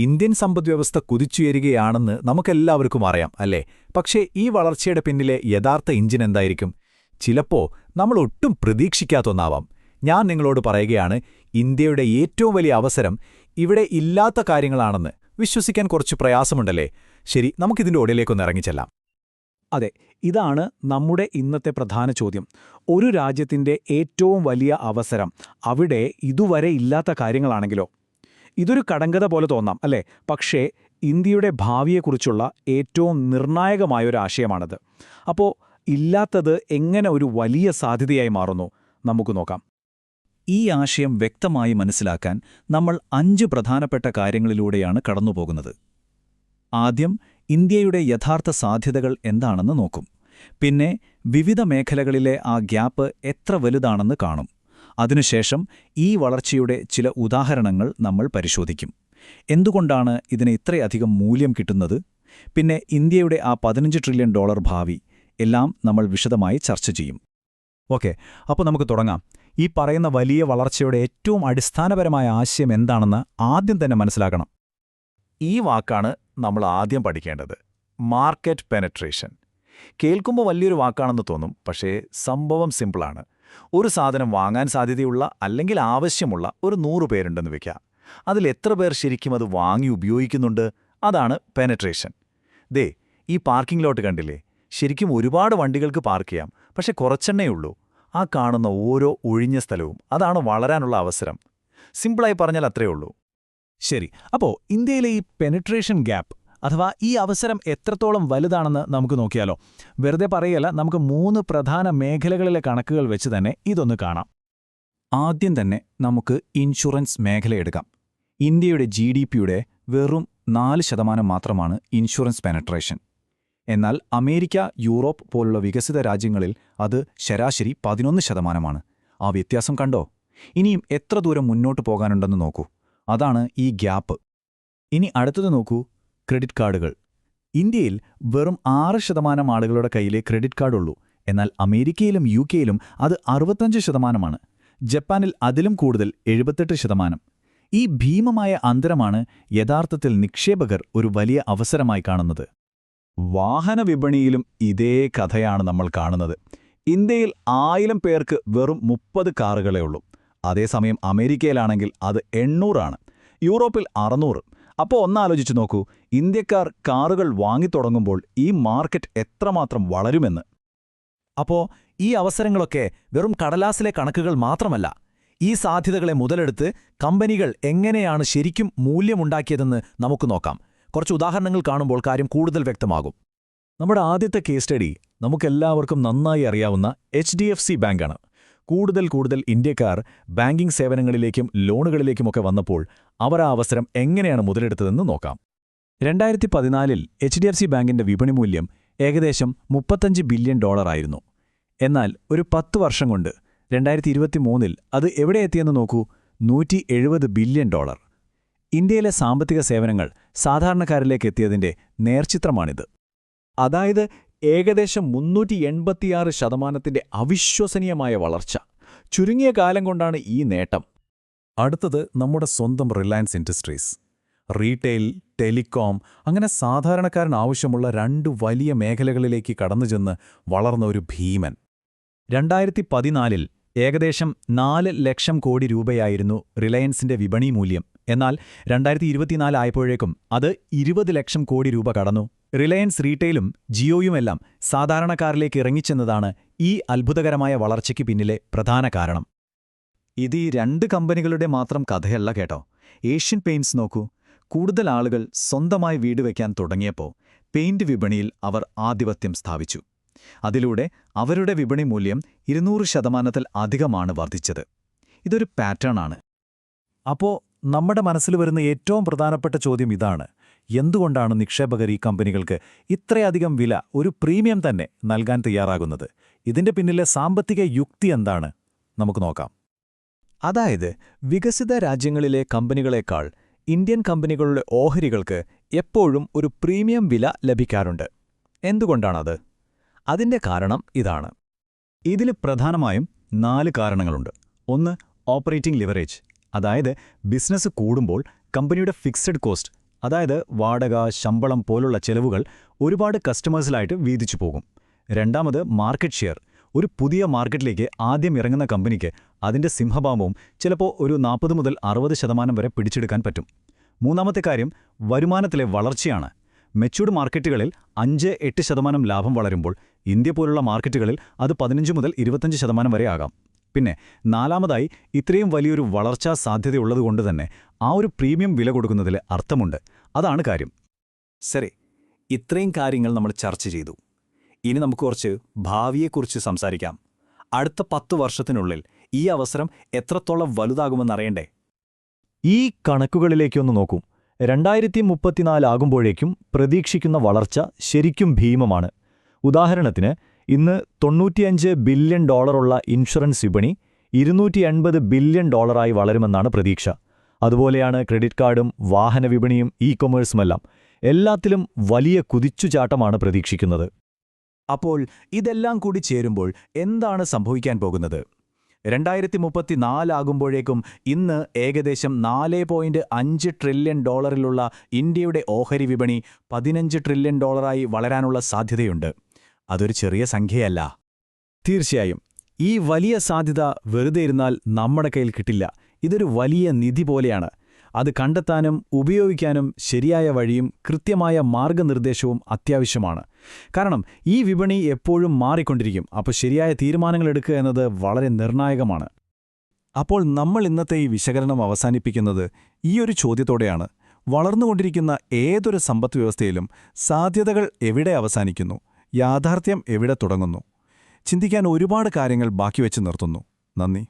Indian സമ്പദ്വ്യവസ്ഥ കുതിച്ചുയരുകയാണെന്ന് നമുക്കെല്ലാവർക്കും അറിയാം അല്ലേ? പക്ഷേ ഈ വളർച്ചയുടെ പിന്നിലെ യഥാർത്ഥ ഇഞ്ചിൻ എന്തായിരിക്കും? ചിലപ്പോ നമ്മൾ ഒട്ടും പ്രതീക്ഷിക്കാത്തൊന്നാവാം. ഞാൻ നിങ്ങളോട് പറയുകയാണ് ഇന്ത്യയുടെ ഏറ്റവും വലിയ അവസരം ഇവിടെ ഇല്ലാത്ത കാര്യങ്ങളാണെന്ന് വിശ്വസിക്കാൻ കുറച്ച് പ്രയാസമുണ്ടല്ലേ? ശരി നമുക്കിതിന്റെ ഒടിയിലേക്കൊന്ന് ഇറങ്ങിച്ചെല്ലാം. അതെ ഇതാണ് നമ്മുടെ ഇന്നത്തെ പ്രധാന ചോദ്യം. ഒരു രാജ്യത്തിന്റെ ഏറ്റവും വലിയ അവസരം അവിടെ ഇതുവരെ ഇല്ലാത്ത കാര്യങ്ങളാണെങ്കിലോ? ഇതൊരു കടങ്കഥ പോലെ തോന്നാം അല്ലേ? പക്ഷേ ഇന്ത്യയുടെ ഭാവിയെക്കുറിച്ചുള്ള ഏറ്റവും നിർണായകമായ ഒരു ആശയമാണത്. അപ്പോൾ ഇല്ലാത്തത് എങ്ങനെ ഒരു വലിയ സാധ്യതയായി മാറുന്നു? നമുക്ക് നോക്കാം. ഈ ആശയം വ്യക്തമായി മനസ്സിലാക്കാൻ നമ്മൾ അഞ്ച് പ്രധാനപ്പെട്ട കാര്യങ്ങളിലൂടെയാണ് കടന്നുപോകുന്നത്. ആദ്യം ഇന്ത്യയുടെ യഥാർത്ഥ സാധ്യതകൾ എന്താണെന്ന് നോക്കും. പിന്നെ വിവിധ മേഖലകളിലെ ആ ഗ്യാപ്പ് എത്ര വലുതാണെന്ന് കാണും. അതിനുശേഷം ഈ വളർച്ചയുടെ ചില ഉദാഹരണങ്ങൾ നമ്മൾ പരിശോധിക്കും. എന്തുകൊണ്ടാണ് ഇതിന് ഇത്രയധികം മൂല്യം കിട്ടുന്നത്? പിന്നെ ഇന്ത്യയുടെ ആ പതിനഞ്ച് ട്രില്യൺ ഡോളർ ഭാവി എല്ലാം നമ്മൾ വിശദമായി ചർച്ച ചെയ്യും. ഓക്കെ അപ്പോൾ നമുക്ക് തുടങ്ങാം. ഈ പറയുന്ന വലിയ വളർച്ചയുടെ ഏറ്റവും അടിസ്ഥാനപരമായ ആശയം എന്താണെന്ന് ആദ്യം തന്നെ മനസ്സിലാക്കണം. ഈ വാക്കാണ് നമ്മൾ ആദ്യം പഠിക്കേണ്ടത്. Market penetration. കേൾക്കുമ്പോൾ വലിയൊരു വാക്കാണെന്ന് തോന്നും പക്ഷേ സംഭവം സിമ്പിളാണ്. ഒരു സാധനം വാങ്ങാൻ സാധ്യതയുള്ള അല്ലെങ്കിൽ ആവശ്യമുള്ള ഒരു നൂറ് പേരുണ്ടെന്ന് വെക്കുക അതിൽ എത്ര പേർ ശരിക്കും അത് വാങ്ങി ഉപയോഗിക്കുന്നുണ്ട്? അതാണ് പെനട്രേഷൻ ദേ ഈ പാർക്കിംഗ് ലോട്ട് കണ്ടില്ലേ? ശരിക്കും ഒരുപാട് വണ്ടികൾക്ക് പാർക്ക് ചെയ്യാം. പക്ഷെ കുറച്ചെണ്ണേ ഉള്ളൂ. ആ കാണുന്ന ഓരോ ഒഴിഞ്ഞ സ്ഥലവും അതാണ് വളരാനുള്ള അവസരം. സിമ്പിളായി പറഞ്ഞാൽ അത്രയേ ഉള്ളൂ. ശരി അപ്പോ ഇന്ത്യയിലെ ഈ പെനട്രേഷൻ ഗ്യാപ്പ് അഥവാ ഈ അവസരം എത്രത്തോളം വലുതാണെന്ന് നമുക്ക് നോക്കിയാലോ. വെറുതെ പറയല്ല നമുക്ക് മൂന്ന് പ്രധാന മേഖലകളിലെ കണക്കുകൾ വെച്ച് തന്നെ ഇതൊന്ന് കാണാം. ആദ്യം തന്നെ നമുക്ക് ഇൻഷുറൻസ് മേഖല എടുക്കാം. ഇന്ത്യയുടെ ജി ഡി പിയുടെ വെറും നാല് ശതമാനം മാത്രമാണ് ഇൻഷുറൻസ് പെനട്രേഷൻ. എന്നാൽ അമേരിക്ക യൂറോപ്പ് പോലുള്ള വികസിത രാജ്യങ്ങളിൽ അത് ശരാശരി പതിനൊന്ന് ശതമാനമാണ്. ആ വ്യത്യാസം കണ്ടോ? ഇനിയും എത്ര ദൂരം മുന്നോട്ട് പോകാനുണ്ടെന്ന് നോക്കൂ. അതാണ് ഈ ഗ്യാപ്പ്. ഇനി അടുത്തത് നോക്കൂ. ക്രെഡിറ്റ് കാർഡുകൾ. ഇന്ത്യയിൽ വെറും ആറ് ശതമാനം ആളുകളുടെ കയ്യിലെ ക്രെഡിറ്റ് കാർഡുള്ളൂ. എന്നാൽ അമേരിക്കയിലും യു കെയിലും അത് അറുപത്തഞ്ച് ശതമാനമാണ്. ജപ്പാനിൽ അതിലും കൂടുതൽ എഴുപത്തെട്ട് ശതമാനം. ഈ ഭീമമായ അന്തരമാണ് യഥാർത്ഥത്തിൽ നിക്ഷേപകർ ഒരു വലിയ അവസരമായി കാണുന്നത്. വാഹന വിപണിയിലും ഇതേ കഥയാണ് നമ്മൾ കാണുന്നത്. ഇന്ത്യയിൽ ആയിരം പേർക്ക് വെറും മുപ്പത് കാറുകളേ ഉള്ളൂ. അതേസമയം അമേരിക്കയിലാണെങ്കിൽ അത് എണ്ണൂറാണ്. യൂറോപ്പിൽ അറുന്നൂറ്. അപ്പോൾ ഒന്നാലോചിച്ച് നോക്കൂ. ഇന്ത്യക്കാർ കാറുകൾ വാങ്ങിത്തുടങ്ങുമ്പോൾ ഈ മാർക്കറ്റ് എത്രമാത്രം വളരുമെന്ന്. അപ്പോ ഈ അവസരങ്ങളൊക്കെ വെറും കടലാസിലെ കണക്കുകൾ മാത്രമല്ല ഈ സാധ്യതകളെ മുതലെടുത്ത് കമ്പനികൾ എങ്ങനെയാണ് ശരിക്കും മൂല്യമുണ്ടാക്കിയതെന്ന് നമുക്ക് നോക്കാം. കുറച്ച് ഉദാഹരണങ്ങൾ കാണുമ്പോൾ കാര്യം കൂടുതൽ വ്യക്തമാകും. നമ്മുടെ ആദ്യത്തെ കേസ് സ്റ്റഡി നമുക്കെല്ലാവർക്കും നന്നായി അറിയാവുന്ന എച്ച് ഡി എഫ് സി ബാങ്കാണ് കൂടുതൽ കൂടുതൽ ഇന്ത്യക്കാർ ബാങ്കിംഗ് സേവനങ്ങളിലേക്കും ലോണുകളിലേക്കുമൊക്കെ വന്നപ്പോൾ അവർ ആ അവസരം എങ്ങനെയാണ് മുതലെടുത്തതെന്ന് നോക്കാം. രണ്ടായിരത്തി പതിനാലിൽ എച്ച് ഡി എഫ് സി ബാങ്കിന്റെ വിപണി മൂല്യം ഏകദേശം മുപ്പത്തഞ്ച് ബില്യൺ ഡോളറായിരുന്നു എന്നാൽ ഒരു പത്ത് വർഷം കൊണ്ട് രണ്ടായിരത്തി ഇരുപത്തിമൂന്നിൽ അത് എവിടെ എത്തിയെന്ന് നോക്കൂ നൂറ്റി എഴുപത് ബില്യൺ ഡോളർ. ഇന്ത്യയിലെ സാമ്പത്തിക സേവനങ്ങൾ സാധാരണക്കാരിലേക്ക് എത്തിയതിന്റെ നേർചിത്രമാണിത്. അതായത് ഏകദേശം മുന്നൂറ്റി എൺപത്തിയാറ് ശതമാനത്തിന്റെ അവിശ്വസനീയമായ വളർച്ച. ചുരുങ്ങിയ കാലം കൊണ്ടാണ് ഈ നേട്ടം. അടുത്തത് നമ്മുടെ സ്വന്തം റിലയൻസ് ഇൻഡസ്ട്രീസ്. റീറ്റെയിൽ ടെലികോം അങ്ങനെ സാധാരണക്കാരൻ ആവശ്യമുള്ള രണ്ട് വലിയ മേഖലകളിലേക്ക് കടന്നുചെന്ന് വളർന്ന ഒരു ഭീമൻ. രണ്ടായിരത്തി പതിനാലിൽ ഏകദേശം നാല് ലക്ഷം കോടി രൂപയായിരുന്നു റിലയൻസിന്റെ വിപണി മൂല്യം. എന്നാൽ രണ്ടായിരത്തി ഇരുപത്തിനാല് ആയപ്പോഴേക്കും അത് ഇരുപത് ലക്ഷം കോടി രൂപ കടന്നു. റിലയൻസ് റീറ്റെയിലും ജിയോയുമെല്ലാം സാധാരണക്കാരിലേക്ക് ഇറങ്ങിച്ചെന്നതാണ് ഈ അത്ഭുതകരമായ വളർച്ചയ്ക്ക് പിന്നിലെ പ്രധാന കാരണം. ഇത് ഈ രണ്ട് കമ്പനികളുടെ മാത്രം കഥയല്ല കേട്ടോ. ഏഷ്യൻ പെയിൻസ് നോക്കൂ. കൂടുതൽ ആളുകൾ സ്വന്തമായി വീട് വയ്ക്കാൻ തുടങ്ങിയപ്പോൾ പെയിന്റ് വിപണിയിൽ അവർ ആധിപത്യം സ്ഥാപിച്ചു. അതിലൂടെ അവരുടെ വിപണി മൂല്യം ഇരുന്നൂറ് ശതമാനത്തിൽ അധികമാണ് വർദ്ധിച്ചത്. ഇതൊരു പാറ്റേണാണ് അപ്പോ നമ്മുടെ മനസ്സിൽ വരുന്ന ഏറ്റവും പ്രധാനപ്പെട്ട ചോദ്യം ഇതാണ്. എന്തുകൊണ്ടാണ് നിക്ഷേപകർ ഈ കമ്പനികൾക്ക് ഇത്രയധികം വില ഒരു പ്രീമിയം തന്നെ നൽകാൻ തയ്യാറാകുന്നത്? ഇതിന്റെ പിന്നിലെ സാമ്പത്തിക യുക്തി എന്താണ്? നമുക്ക് നോക്കാം. അതായത് വികസിത രാജ്യങ്ങളിലെ കമ്പനികളെക്കാൾ ഇന്ത്യൻ കമ്പനികളുടെ ഓഹരികൾക്ക് എപ്പോഴും ഒരു പ്രീമിയം വില ലഭിക്കാറുണ്ട്. എന്തുകൊണ്ടാണത്? അതിന്റെ കാരണം ഇതാണ്. ഇതിൽ പ്രധാനമായും നാല് കാരണങ്ങളുണ്ട്. ഒന്ന് ഓപ്പറേറ്റിംഗ് ലിവറേജ്. അതായത് ബിസിനസ് കൂടുമ്പോൾ കമ്പനിയുടെ ഫിക്സഡ് കോസ്റ്റ് അതായത് വാടക ശമ്പളം പോലുള്ള ചെലവുകൾ ഒരുപാട് കസ്റ്റമേഴ്സിലായിട്ട് വീതിച്ചു പോകും. രണ്ടാമത് മാർക്കറ്റ് ഷെയർ. ഒരു പുതിയ മാർക്കറ്റിലേക്ക് ആദ്യം ഇറങ്ങുന്ന കമ്പനിക്ക് അതിന്റെ സിംഹഭാവവും ചിലപ്പോൾ ഒരു നാൽപ്പത് മുതൽ അറുപത് ശതമാനം വരെ പിടിച്ചെടുക്കാൻ പറ്റും. മൂന്നാമത്തെ കാര്യം വരുമാനത്തിലെ വളർച്ചയാണ്. മെച്ചൂർഡ് മാർക്കറ്റുകളിൽ അഞ്ച് എട്ട് ശതമാനം ലാഭം വളരുമ്പോൾ ഇന്ത്യ പോലുള്ള മാർക്കറ്റുകളിൽ അത് പതിനഞ്ച് മുതൽ ഇരുപത്തഞ്ച് ശതമാനം വരെ ആകാം. പിന്നെ നാലാമതായി ഇത്രയും വലിയൊരു വളർച്ചാ സാധ്യതയുള്ളതുകൊണ്ട് തന്നെ ആ ഒരു പ്രീമിയം വില കൊടുക്കുന്നതിൽ അർത്ഥമുണ്ട്. അതാണ് കാര്യം. ശരി ഇത്രയും കാര്യങ്ങൾ നമ്മൾ ചർച്ച ചെയ്തു. ഇനി നമുക്ക് കുറച്ച് ഭാവിയെക്കുറിച്ച് സംസാരിക്കാം. അടുത്ത പത്ത് വർഷത്തിനുള്ളിൽ ഈ അവസരം എത്രത്തോളം വലുതാകുമെന്നറിയണ്ടേ? ഈ കണക്കുകളിലേക്കൊന്ന് നോക്കൂ. രണ്ടായിരത്തി മുപ്പത്തിനാലാകുമ്പോഴേക്കും പ്രതീക്ഷിക്കുന്ന വളർച്ച ശരിക്കും ഭീമമാണ്. ഉദാഹരണത്തിന് ഇന്ന് തൊണ്ണൂറ്റിയഞ്ച് ബില്യൺ ഡോളറുള്ള ഇൻഷുറൻസ് വിപണി ഇരുന്നൂറ്റി എൺപത് ബില്യൺ ഡോളറായി വളരുമെന്നാണ് പ്രതീക്ഷ. അതുപോലെയാണ് ക്രെഡിറ്റ് കാർഡും വാഹന വിപണിയും ഇ കൊമേഴ്സുമെല്ലാം എല്ലാത്തിലും വലിയ കുതിച്ചുചാട്ടമാണ് പ്രതീക്ഷിക്കുന്നത്. അപ്പോൾ ഇതെല്ലാം കൂടി ചേരുമ്പോൾ എന്താണ് സംഭവിക്കാൻ പോകുന്നത്? രണ്ടായിരത്തി മുപ്പത്തിനാലാകുമ്പോഴേക്കും ഇന്ന് ഏകദേശം നാല് പോയിന്റ് അഞ്ച് ട്രില്യൺ ഡോളറിലുള്ള ഇന്ത്യയുടെ ഓഹരി വിപണി പതിനഞ്ച് ട്രില്യൺ ഡോളറായി വളരാനുള്ള സാധ്യതയുണ്ട്. അതൊരു ചെറിയ സംഖ്യയല്ല. തീർച്ചയായും ഈ വലിയ സാധ്യത വെറുതെ ഇരുന്നാൽ നമ്മുടെ കയ്യിൽ കിട്ടില്ല. ഇതൊരു വലിയ നിധി പോലെയാണ്. അത് കണ്ടെത്താനും ഉപയോഗിക്കാനും ശരിയായ വഴിയും കൃത്യമായ മാർഗനിർദ്ദേശവും അത്യാവശ്യമാണ്. കാരണം ഈ വിപണി എപ്പോഴും മാറിക്കൊണ്ടിരിക്കും. അപ്പോൾ ശരിയായ തീരുമാനങ്ങൾ എടുക്കുക എന്നത് വളരെ നിർണായകമാണ്. അപ്പോൾ നമ്മൾ ഇന്നത്തെ ഈ വിശകലനം അവസാനിപ്പിക്കുന്നത് ഈ ഒരു ചോദ്യത്തോടെയാണ്. വളർന്നുകൊണ്ടിരിക്കുന്ന ഏതൊരു സമ്പദ്വ്യവസ്ഥയിലും സാധ്യതകൾ എവിടെ അവസാനിക്കുന്നു? യാഥാർത്ഥ്യം എവിടെ തുടങ്ങുന്നു? ചിന്തിക്കാൻ ഒരുപാട് കാര്യങ്ങൾ ബാക്കി വെച്ച് നിർത്തുന്നു. നന്ദി.